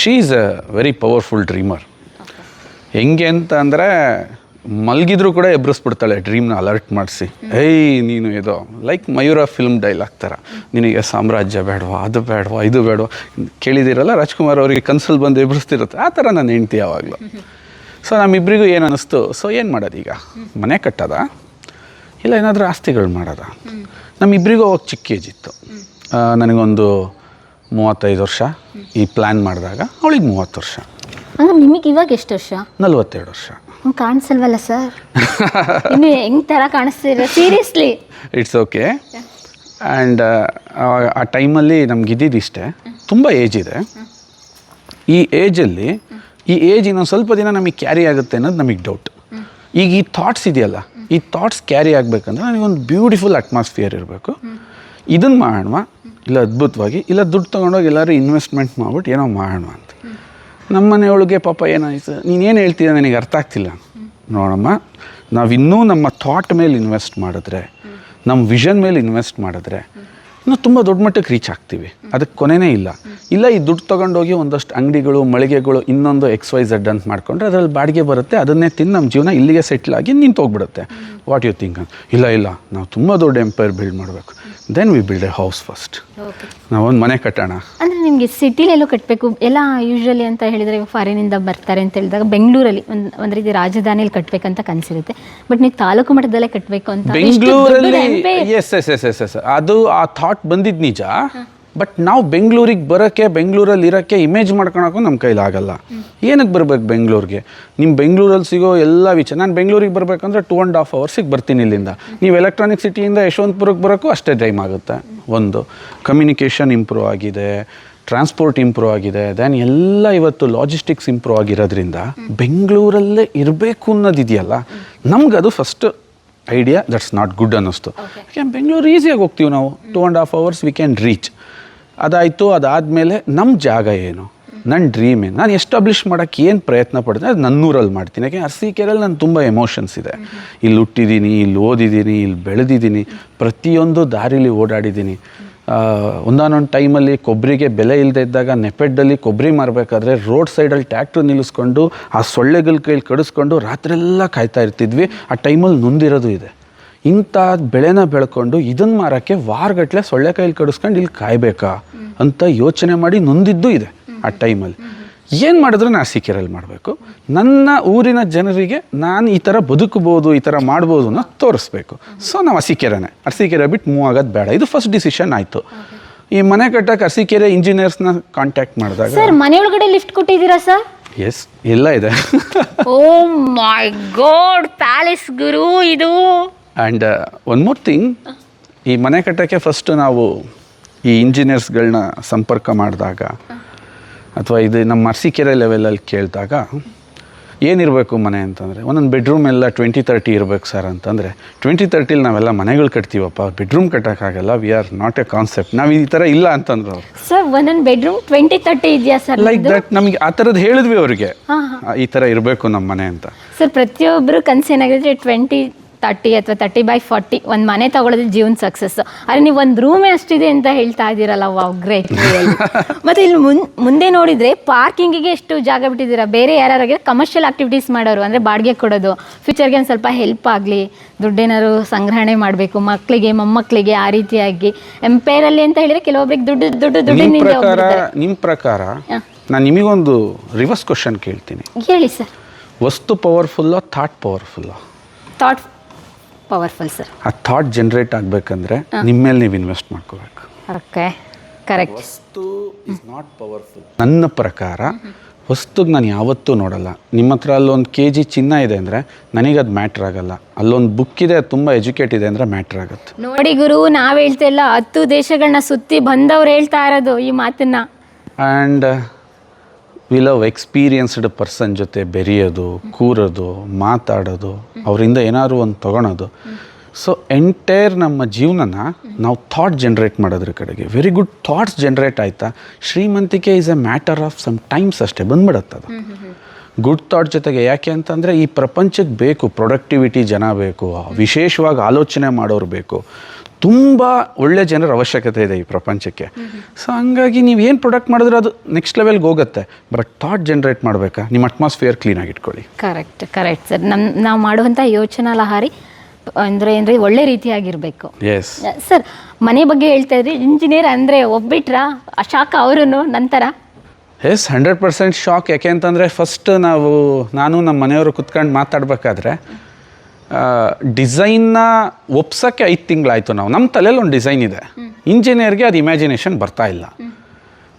she is a very powerful dreamer ಹೆಂಗೆ ಅಂತ ಅಂದರೆ ಮಲಗಿದ್ರು ಕೂಡ ಎಬ್ರಿಸ್ಬಿಡ್ತಾಳೆ ಡ್ರೀಮ್ನ ಅಲರ್ಟ್ ಮಾಡಿಸಿ. ಏಯ್ ನೀನು ಇದು. ಲೈಕ್ ಮಯೂರ ಫಿಲ್ಮ್ ಡೈಲಾಗ್ ಥರ ನಿನಗೆ ಸಾಮ್ರಾಜ್ಯ ಬೇಡವಾ ಅದು ಬೇಡವಾ ಇದು ಬೇಡವಾ? ಕೇಳಿದಿರಲ್ಲ ರಾಜ್ಕುಮಾರ್ ಅವರಿಗೆ ಕನ್ಸಲ್ ಬಂದು ಎಬ್ರಿಸ್ತಿರುತ್ತೆ. ಆ ಥರ ನಾನು ಹೆಂಡ್ತಿ ಯಾವಾಗಲೂ. ಸೊ ನಮ್ಮಿಬ್ಬರಿಗೂ ಏನು ಅನ್ನಿಸ್ತು ಸೊ ಏನು ಮಾಡೋದು ಈಗ? ಮನೆ ಕಟ್ಟೋದ? ಇಲ್ಲ ಏನಾದರೂ ಆಸ್ತಿಗಳು ಮಾಡೋದ? ನಮ್ಮಿಬ್ಬರಿಗೂ ಅವಾಗ ಚಿಕ್ಕ ಏಜಿತ್ತು ನನಗೊಂದು ಮೂವತ್ತೈದು ವರ್ಷ ಈ ಪ್ಲ್ಯಾನ್ ಮಾಡಿದಾಗ ಅವಳಿಗೆ ಮೂವತ್ತು ವರ್ಷ. ಅಂದ್ರೆ ನಿಮಗೆ ಇವಾಗ ಎಷ್ಟು ವರ್ಷ? ನಲ್ವತ್ತೆರಡು ವರ್ಷ. ಹ್ಮ್, ಕಾಣಿಸಲ್ವಲ್ಲ ಸರ್ ಇನ್ನು ಹೆಂಗ್ ತರ ಕಾಣಿಸ್ತೀರ ಸೀರಿಯಸ್ಲಿ ಇಟ್ಸ್ ಓಕೆ ಆ್ಯಂಡ್ ಆ ಟೈಮಲ್ಲಿ ನಮ್ಗೆ ಇದ್ದಿದ್ದು ಇಷ್ಟೇ. ತುಂಬ ಏಜ್ ಇದೆ. ಈ ಏಜಲ್ಲಿ ಈ ಏಜ್ ಇನ್ನೊಂದು ಸ್ವಲ್ಪ ದಿನ ನಮಗೆ ಕ್ಯಾರಿ ಆಗುತ್ತೆ ಅನ್ನೋದು ನಮಗೆ ಡೌಟ್ ಈಗ ಈ ಥಾಟ್ಸ್ ಇದೆಯಲ್ಲ ಈ ಥಾಟ್ಸ್ ಕ್ಯಾರಿ ಆಗಬೇಕಂದ್ರೆ ನನಗೊಂದು ಬ್ಯೂಟಿಫುಲ್ ಅಟ್ಮಾಸ್ಫಿಯರ್ ಇರಬೇಕು. ಇದನ್ನು ಮಾಡೋಣ ಇಲ್ಲ ಅದ್ಭುತವಾಗಿ. ಇಲ್ಲ ದುಡ್ಡು ತೊಗೊಂಡೋಗಿ ಎಲ್ಲರೂ ಇನ್ವೆಸ್ಟ್ಮೆಂಟ್ ಮಾಡ್ಬಿಟ್ಟು ಏನೋ ಮಾಡೋಣ ಅಂತ. ನಮ್ಮ ಮನೆಯೊಳಗೆ ಪಾಪ ಏನಾಯ್ತು ನೀನೇನು ಹೇಳ್ತೀಯ ನನಗೆ ಅರ್ಥ ಆಗ್ತಿಲ್ಲ. ನೋಡಮ್ಮ, ನಾವಿನ್ನೂ ನಮ್ಮ ಥಾಟ್ ಮೇಲೆ ಇನ್ವೆಸ್ಟ್ ಮಾಡಿದ್ರೆ ನಮ್ಮ ವಿಷನ್ ಮೇಲೆ ಇನ್ವೆಸ್ಟ್ ಮಾಡಿದ್ರೆ ಇನ್ನೂ ತುಂಬ ದೊಡ್ಡ ಮಟ್ಟಕ್ಕೆ ರೀಚ್ ಆಗ್ತೀವಿ. ಅದಕ್ಕೆ ಕೊನೆನೇ ಇಲ್ಲ. ಇಲ್ಲ ಈ ದುಡ್ಡು ತೊಗೊಂಡೋಗಿ ಒಂದಷ್ಟು ಅಂಗಡಿಗಳು, ಮಳಿಗೆಗಳು, ಇನ್ನೊಂದು ಎಕ್ಸ್ ವೈ ಝೆಡ್ ಅಂತ ಮಾಡ್ಕೊಂಡ್ರೆ ಅದರಲ್ಲಿ ಬಾಡಿಗೆ ಬರುತ್ತೆ. ಅದನ್ನೇ ತಿಂದು ನಮ್ಮ ಜೀವನ ಇಲ್ಲಿಗೆ ಸೆಟ್ಲ್ ಆಗಿ ನಿಂತು ಹೋಗ್ಬಿಡುತ್ತೆ. ವಾಟ್ ಯು ಥಿಂಕ್ ಇಲ್ಲ ಇಲ್ಲ. ನಾವು ತುಂಬ ದೊಡ್ಡ ಎಂಪೈರ್ ಬಿಲ್ಡ್ ಮಾಡಬೇಕು. Then we build a house first ನಾವೊಂದು ಮನೆ ಕಟ್ಟೋಣ. ಅಂದರೆ ನಿಮಗೆ ಸಿಟಿಲೆಲ್ಲೂ ಕಟ್ಟಬೇಕು ಎಲ್ಲ ಯೂಶ್ವಲಿ ಅಂತ ಹೇಳಿದರೆ ಫಾರಿನಿಂದ ಬರ್ತಾರೆ ಅಂತ ಹೇಳಿದಾಗ ಬೆಂಗಳೂರಲ್ಲಿ ಒಂದು ಒಂದು ರೀತಿ ರಾಜಧಾನಿಯಲ್ಲಿ ಕಟ್ಟಬೇಕಂತ ಕನಸಿರುತ್ತೆ. ಬಟ್ ನೀವು ತಾಲೂಕು ಮಟ್ಟದಲ್ಲೇ ಕಟ್ಟಬೇಕು ಅಂತ ಬೆಂಗಳೂರಲ್ಲಿ. Yes yes yes yes yes ಅದು ಆ ಥಾಟ್ ಬಂದಿದ್ದು ನಿಜ. ಬಟ್ ನಾವು ಬೆಂಗಳೂರಿಗೆ ಬರೋಕ್ಕೆ ಬೆಂಗಳೂರಲ್ಲಿ ಇರೋಕ್ಕೆ ಇಮೇಜ್ ಮಾಡ್ಕೊಳಕ್ಕೂ ನಮ್ಮ ಕೈಲಿ ಆಗಲ್ಲ. ಏನಕ್ಕೆ ಬರ್ಬೇಕು ಬೆಂಗಳೂರಿಗೆ ನಿಮ್ಮ ಬೆಂಗಳೂರಲ್ಲಿ ಸಿಗೋ ಎಲ್ಲ ವಿಚಾರ ನಾನು ಬೆಂಗಳೂರಿಗೆ ಬರಬೇಕಂದ್ರೆ ಟೂ ಆ್ಯಂಡ್ ಹಾಫ್ ಅವರ್ಸಿಗೆ ಬರ್ತೀನಿ ಇಲ್ಲಿಂದ. ನೀವು ಎಲೆಕ್ಟ್ರಾನಿಕ್ ಸಿಟಿಯಿಂದ ಯಶವಂತಪುರಕ್ಕೆ ಬರೋಕ್ಕೂ ಅಷ್ಟೇ ಟೈಮ್ ಆಗುತ್ತೆ. ಒಂದು ಕಮ್ಯುನಿಕೇಷನ್ ಇಂಪ್ರೂವ್ ಆಗಿದೆ ಟ್ರಾನ್ಸ್ಪೋರ್ಟ್ ಇಂಪ್ರೂವ್ ಆಗಿದೆ ದೆನ್ ಎಲ್ಲ ಇವತ್ತು ಲಾಜಿಸ್ಟಿಕ್ಸ್ ಇಂಪ್ರೂವ್ ಆಗಿರೋದ್ರಿಂದ ಬೆಂಗಳೂರಲ್ಲೇ ಇರಬೇಕು ಅನ್ನೋದಿದೆಯಲ್ಲ ಅದು first idea that's not good ಅನ್ನಿಸ್ತು. ಯಾಕೆ ಬೆಂಗಳೂರು ಈಸಿಯಾಗಿ ಹೋಗ್ತೀವಿ ನಾವು. Two and half hours we can reach ಅದಾಯಿತು, ಅದಾದಮೇಲೆ ನಮ್ಮ ಜಾಗ ಏನು? ನನ್ನ ಡ್ರೀಮ್ ಏನು? ನಾನು ಎಸ್ಟಾಬ್ಲಿಷ್ ಮಾಡೋಕ್ಕೆ ಏನು ಪ್ರಯತ್ನ ಪಡ್ತೀನಿ? ಅದು ನನ್ನೂರಲ್ಲಿ ಮಾಡ್ತೀನಿ. ಯಾಕೆ? ಅರಸೀಕೆರೆಯಲ್ಲಿ ನಾನು ತುಂಬ ಎಮೋಷನ್ಸ್ ಇದೆ. ಇಲ್ಲಿ ಹುಟ್ಟಿದ್ದೀನಿ ಇಲ್ಲಿ ಓದಿದ್ದೀನಿ ಇಲ್ಲಿ ಬೆಳೆದಿದ್ದೀನಿ ಪ್ರತಿಯೊಂದು ದಾರಿಲಿ ಓಡಾಡಿದ್ದೀನಿ ಒಂದಾನೊಂದು ಟೈಮಲ್ಲಿ ಕೊಬ್ಬರಿಗೆ ಬೆಲೆ ಇಲ್ಲದೆ ಇದ್ದಾಗ ನೆಪೆಡ್ಡಲ್ಲಿ ಕೊಬ್ಬರಿ ಮಾರಬೇಕಾದ್ರೆ ರೋಡ್ ಸೈಡಲ್ಲಿ ಟ್ಯಾಕ್ಟ್ರ್ ನಿಲ್ಲಿಸ್ಕೊಂಡು, ಆ ಸೊಳ್ಳೆಗಳ ಕೈಲಿ ಕಡಿಸ್ಕೊಂಡು ರಾತ್ರೆಲ್ಲ ಕಾಯ್ತಾ ಇರ್ತಿದ್ವಿ. ಆ ಟೈಮಲ್ಲಿ ನೊಂದಿರೋದು ಇದೆ. ಇಂಥ ಬೆಳೆನ ಬೆಳ್ಕೊಂಡು ಇದನ್ನು ಮಾರೋಕ್ಕೆ ವಾರಗಟ್ಟಲೆ ಸೊಳ್ಳೆ ಕೈಲಿ ಕಡಿಸ್ಕೊಂಡು ಇಲ್ಲಿ ಕಾಯಬೇಕಾ ಅಂತ ಯೋಚನೆ ಮಾಡಿ ನೊಂದಿದ್ದು ಇದೆ ಆ ಟೈಮಲ್ಲಿ. ಏನು ಮಾಡಿದ್ರೆ ನಾನು ಸಿಕ್ಕಿರಲ್ಲಿ ಮಾಡಬೇಕು. ನನ್ನ ಊರಿನ ಜನರಿಗೆ ನಾನು ಈ ಥರ ಬದುಕಬೋದು ಈ ಥರ ಮಾಡ್ಬೋದು ಅನ್ನೋ ತೋರಿಸ್ಬೇಕು. ಸೊ ನಾವು ಅಸಿಕೆರೆನೇ. ಅರಸಿಕೆರೆ ಬಿಟ್ಟು ಮೂವ್ ಆಗೋದು ಬೇಡ. ಇದು ಫಸ್ಟ್ ಡಿಸಿಷನ್ ಆಯಿತು. ಈ ಮನೆ ಕಟ್ಟಕ್ಕೆ ಅರಸಿಕೆರೆ ಇಂಜಿನಿಯರ್ಸ್ನ ಕಾಂಟ್ಯಾಕ್ಟ್ ಮಾಡಿದಾಗ ಸರ್ ಮನೆ ಒಳಗಡೆ ಲಿಫ್ಟ್ ಕೊಟ್ಟಿದ್ದೀರಾ ಸರ್ ಎಸ್ ಎಲ್ಲ ಇದೆ. ಓ ಮೈ ಗಾಡ್ ಪ್ಯಾಲೇಸ್ ಗುರು ಇದು ಆ್ಯಂಡ್ ಒನ್ ಮೋರ್ ಥಿಂಗ್ ಈ ಮನೆ ಕಟ್ಟೋಕ್ಕೆ ಫಸ್ಟ್ ನಾವು ಈ ಇಂಜಿನಿಯರ್ಸ್ಗಳನ್ನ ಸಂಪರ್ಕ ಮಾಡಿದಾಗ ಅಥವಾ ಇದು ನಮ್ಮ ಅರಸೀಕೆರೆ ಲೆವೆಲಲ್ಲಿ ಕೇಳಿದಾಗ ಏನಿರಬೇಕು ಮನೆ ಅಂತಂದರೆ ಒಂದೊಂದು ಬೆಡ್ರೂಮ್ ಎಲ್ಲ ಟ್ವೆಂಟಿ ತರ್ಟಿ ಇರಬೇಕು ಸರ್ ಅಂತಂದರೆ ಟ್ವೆಂಟಿ ತರ್ಟಿಲಿ ನಾವೆಲ್ಲ ಮನೆಗಳು ಕಟ್ತೀವಪ್ಪ. Bedroom ಕಟ್ಟೋಕ್ಕಾಗಲ್ಲ we are not a concept ನಾವು ಈ ಥರ ಇಲ್ಲ ಅಂತಂದ್ರು ಅವ್ರು. ಸರ್ ಒಂದೊಂದು ಬೆಡ್ರೂಮ್ ಟ್ವೆಂಟಿ ತರ್ಟಿ ಇದೆಯಾ ಸರ್ ಲೈಕ್ ದಟ್ ನಮಗೆ ಆ ಥರದ್ದು ಹೇಳಿದ್ವಿ ಅವರಿಗೆ. ಈ ಥರ ಇರಬೇಕು ನಮ್ಮ ಮನೆ ಅಂತ. ಸರ್ ಪ್ರತಿಯೊಬ್ಬರು ಕನಸು ಏನಾಗಿದ್ರೆ ಟ್ವೆಂಟಿ ತರ್ಟಿ ಅಥವಾ ತರ್ಟಿ ಬೈ ಫಾರ್ಟಿ ಒಂದು ಮನೆ ತಗೊಳ್ಳೋದು ಜೀವನ ಸಕ್ಸಸ್ ಆದರೆ ನೀವು ಒಂದು ರೂಮೇ ಅಷ್ಟಿದೆ ಅಂತ ಹೇಳ್ತಾ ಇದ್ದೀರಲ್ಲ ವಾವ್ ಗ್ರೇಟ್ ಮತ್ತೆ ಇಲ್ಲಿ ಮುನ್ ಮುಂದೆ ನೋಡಿದ್ರೆ ಪಾರ್ಕಿಂಗಿಗೆ ಎಷ್ಟು ಜಾಗ ಬಿಟ್ಟಿದ್ದೀರಾ? ಬೇರೆ ಯಾರ್ಯಾರಿಗೆ ಕಮರ್ಷಿಯಲ್ ಆಕ್ಟಿವಿಟೀಸ್ ಮಾಡೋರು ಅಂದರೆ ಬಾಡಿಗೆ ಕೊಡೋದು. ಫ್ಯೂಚರ್ಗೆ ಒಂದು ಸ್ವಲ್ಪ ಹೆಲ್ಪ್ ಆಗಲಿ ದುಡ್ಡೇನಾದ್ರು ಸಂಗ್ರಹಣೆ ಮಾಡಬೇಕು ಮಕ್ಕಳಿಗೆ ಮೊಮ್ಮಕ್ಕಳಿಗೆ ಆ ರೀತಿಯಾಗಿ. ಎಂಪೈರಲ್ಲಿ ಅಂತ ಹೇಳಿದ್ರೆ ಕೆಲವೊಬ್ಬರಿಗೆ ದುಡ್ಡು ದುಡ್ಡು ನಿಮ್ಮ ದುಡ್ಡಿನಿಂದ ಪ್ರಕಾರ ನಿಮ್ಮ ಪ್ರಕಾರ. ನಾನು ನಿಮಗೊಂದು ರಿವರ್ಸ್ ಕ್ವಶನ್ ಕೇಳ್ತೀನಿ. ಹೇಳಿ ಸರ್ ವಸ್ತು ಪವರ್ಫುಲ್ಲೋ ಥಾಟ್ ಪವರ್ಫುಲ್ಲೋ ಥಾಟ್ ಪವರ್ಫುಲ್ ಸರ್ ಆ ಥಾಟ್ ಜನರೇಟ್ ಆಗಬೇಕಂದ್ರೆ ನಿಮ್ಮ ಮೇಲೆ ನೀವು ಇನ್ವೆಸ್ಟ್ ಮಾಡ್ಕೋಬೇಕು. ಓಕೆ ಕರೆಕ್ಟ್ ವಸ್ತು ಇಸ್ ನಾಟ್ ಪವರ್ಫುಲ್ ನನ್ನ ಪ್ರಕಾರ ವಸ್ತುಗೆ ನಾನು ಯಾವತ್ತೂ ನೋಡಲ್ಲ. ನಿಮ್ಮ ಹತ್ರ ಅಲ್ಲೊಂದು ಕೆ ಜಿ ಚಿನ್ನ ಇದೆ ಅಂದರೆ ಅದು ಮ್ಯಾಟ್ರ್ ಆಗಲ್ಲ. ಅಲ್ಲೊಂದು ಬುಕ್ ಇದೆ ತುಂಬ ಎಜುಕೇಟ್ ಇದೆ ಅಂದರೆ ಮ್ಯಾಟ್ರ್ ಆಗುತ್ತೆ. ನೋಡಿ ಗುರು ನಾವು ಹೇಳ್ತಾ ಇಲ್ಲ ಹತ್ತು ದೇಶಗಳನ್ನ ಸುತ್ತಿ ಬಂದವ್ರು ಹೇಳ್ತಾ ಇರೋದು ಈ ಮಾತನ್ನ. And we love experienced person ಜೊತೆ ಬೆರೆಯೋದು, ಕೂರೋದು, ಮಾತಾಡೋದು, ಅವರಿಂದ ಏನಾದ್ರು ಒಂದು ತಗೊಳೋದು. ಸೊ ಎಂಟೈರ್ ನಮ್ಮ ಜೀವನನ ನಾವು ಥಾಟ್ ಜನ್ರೇಟ್ ಮಾಡೋದ್ರ ಕಡೆಗೆ. ವೆರಿ ಗುಡ್ ಥಾಟ್ಸ್ ಜನ್ರೇಟ್ ಆಯಿತಾ? ಶ್ರೀಮಂತಿಕೆ is a matter of some times ಅಷ್ಟೇ ಬಂದ್ಬಿಡತ್ತೆ ಅದು. ಗುಡ್ ಥಾಟ್ ಜೊತೆಗೆ ಯಾಕೆ ಅಂತಂದರೆ ಈ ಪ್ರಪಂಚಕ್ಕೆ ಬೇಕು ಪ್ರೊಡಕ್ಟಿವಿಟಿ ಜನ ಬೇಕು, ವಿಶೇಷವಾಗಿ ಆಲೋಚನೆ ಮಾಡೋರು ಬೇಕು. ತುಂಬ ಒಳ್ಳೆ ಜನರ ಅವಶ್ಯಕತೆ ಇದೆ ಈ ಪ್ರಪಂಚಕ್ಕೆ. ಸೊ ಹಂಗಾಗಿ ನೀವು ಏನು ಪ್ರೊಡಕ್ಟ್ ಮಾಡಿದ್ರೆ ಅದು ನೆಕ್ಸ್ಟ್ ಲೆವೆಲ್ಗೆ ಹೋಗುತ್ತೆ. ಬಟ್ ಥಾಟ್ ಜನ್ರೇಟ್ ಮಾಡಬೇಕಾ? ನಿಮ್ಮ ಅಟ್ಮಾಸ್ಫಿಯರ್ ಕ್ಲೀನಾಗಿ ಇಟ್ಕೊಳ್ಳಿ. ಕರೆಕ್ಟ್ ಕರೆಕ್ಟ್ ಸರ್ ನಮ್ಮ ನಾವು ಮಾಡುವಂಥ ಯೋಚನಾ ಲಹಾರಿ ಅಂದರೆ ಅಂದರೆ ಒಳ್ಳೆ ರೀತಿಯಾಗಿರಬೇಕು. ಎಸ್ ಸರ್ ಮನೆ ಬಗ್ಗೆ ಹೇಳ್ತಾ ಇದ್ರಿ. ಇಂಜಿನಿಯರ್ ಅಂದರೆ ಒಬ್ಬಿಟ್ರ ಶಾಖ ಅವರು ನಂತರ? ಎಸ್ ಹಂಡ್ರೆಡ್ ಪರ್ಸೆಂಟ್ ಶಾಕ್ ಯಾಕೆ ಅಂತಂದರೆ ಫಸ್ಟ್ ನಾವು ನಾನು ನಮ್ಮ ಮನೆಯವರು ಕುತ್ಕೊಂಡು ಮಾತಾಡಬೇಕಾದ್ರೆ ಡಿಸೈನ್ನ ಒಪ್ಸೋಕ್ಕೆ ಐದು ತಿಂಗಳಾಯಿತು ನಾವು. ನಮ್ಮ ತಲೆಯಲ್ಲಿ ಒಂದು ಡಿಸೈನ್ ಇದೆ. ಇಂಜಿನಿಯರ್ಗೆ ಅದು ಇಮ್ಯಾಜಿನೇಷನ್ ಬರ್ತಾ ಇಲ್ಲ.